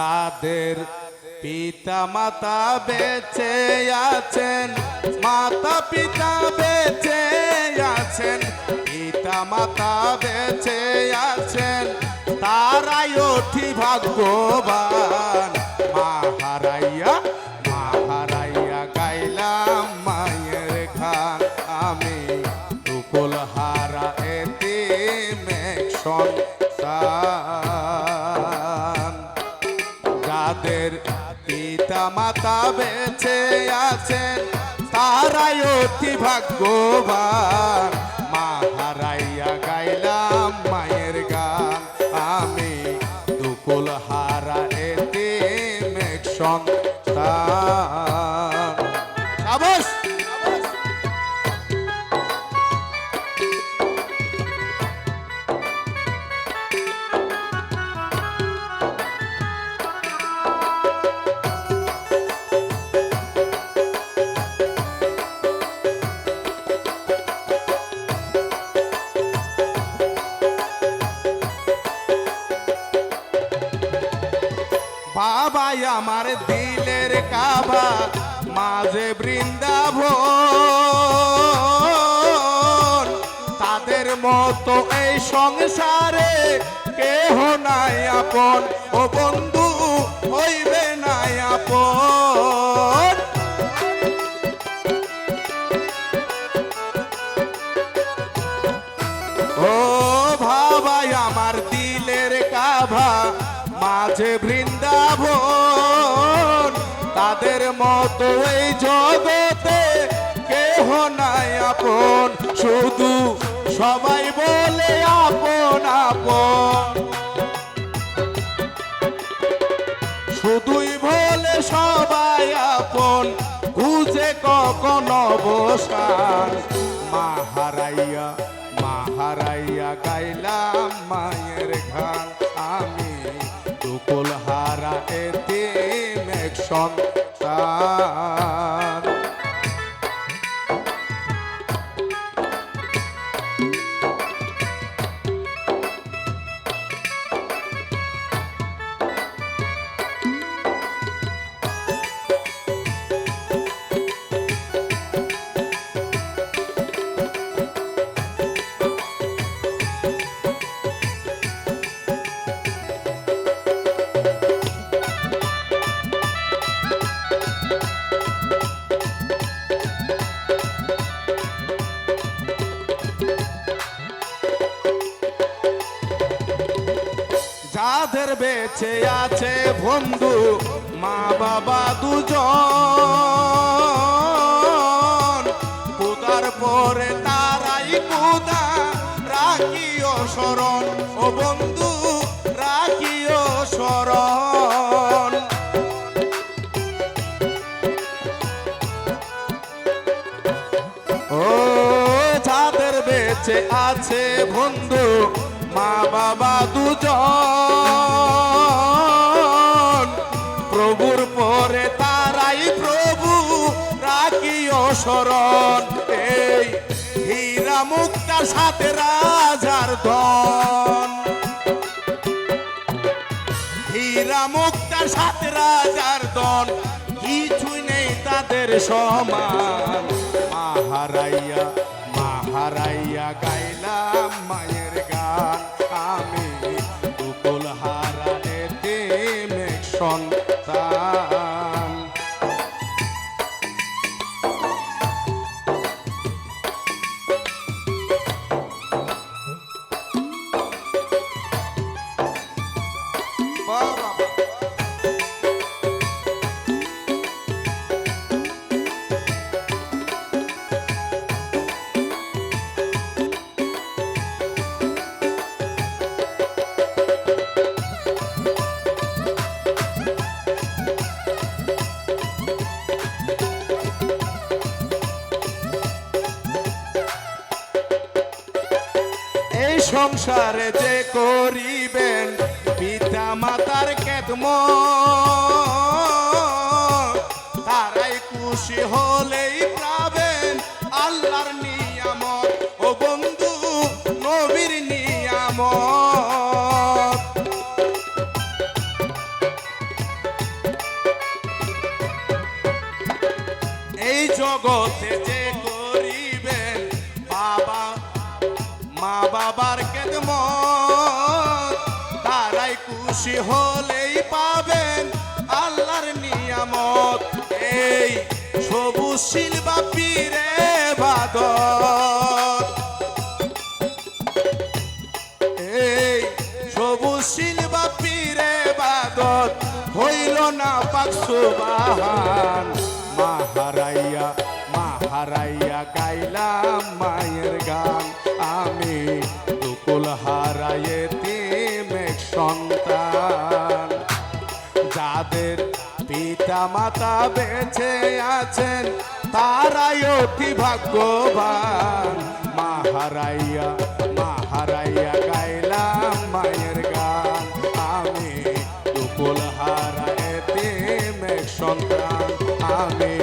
যাদের পিতা মাতা বেঁচে আছেন, মাতা পিতা বেঁচে আছেন পিতা মাতা বেঁচে আছেন, তারাই অতি ভাগ্যবান। যাদের পিতা মাতা বেঁচে আছেন তারাই অতি ভাগ্যবান। বাবাই আমার দিলের কাবা, মাঝে বৃন্দাবন। তাদের মতো এই সংসারে কেহ নাই আপন, ও বন্ধু হইবে নাই আপন। ও ভাবাই আমার দিলের কাভা মাঝে বৃন্দাবন। তাদের মতো এই জগতে কেহ নাই আপন। শুধু সবাই বলে আপন আপন। শুধুই বলে সবাই আপন। খুঁজে কখন অবসান? মাহারাইয়া সন্তান যাদের বেঁচে আছে বন্ধু, মা বাবা দুজন। কুদার পরে তারাই কুদা রাখিও শরণ। ও বন্ধু, রাখিও শরণ। ও যাদের বেঁচে আছে বন্ধু মা বাবা দুজন। প্রভুর পরে তারাই প্রভু, রাখিও শরণ। এই হীরা মুক্তার সাথে রাজার ধন। হীরা মুক্তার সাথে রাজার দন কিছুই নেই তাদের সমান। মাহারাইয়া মাহারাইয়া গাইলাম মায়ের সংসার যে করিবেন পিতা মাতার কেতম তারাই খুশি হলেই পাবেন আল্লাহর নিয়াম ও বন্ধু, নবীর নিয়াম এই জগত খুশি হলেই পাবেন আল্লাহর নিয়ামত। এই সবুজ শিলবা পীরে বাদর। এই সবুজ শিলবা পীরে বাদত হইল না পাক সুবাহান। মাহারাইয়া মাহারাইয়া গাইলাম মায়ের গান। আমি দুকুল হারাইয়ে তিমেক সন্তান। যাদের পিতা মাতা বেঁচে আছেন, তারাই অতি ভাগ্যবান। মাহারাইয়া মাহারাইয়া গাইলাম মায়ের গান। আমি দুকুল হারায় তিমেক সন্তান, আমি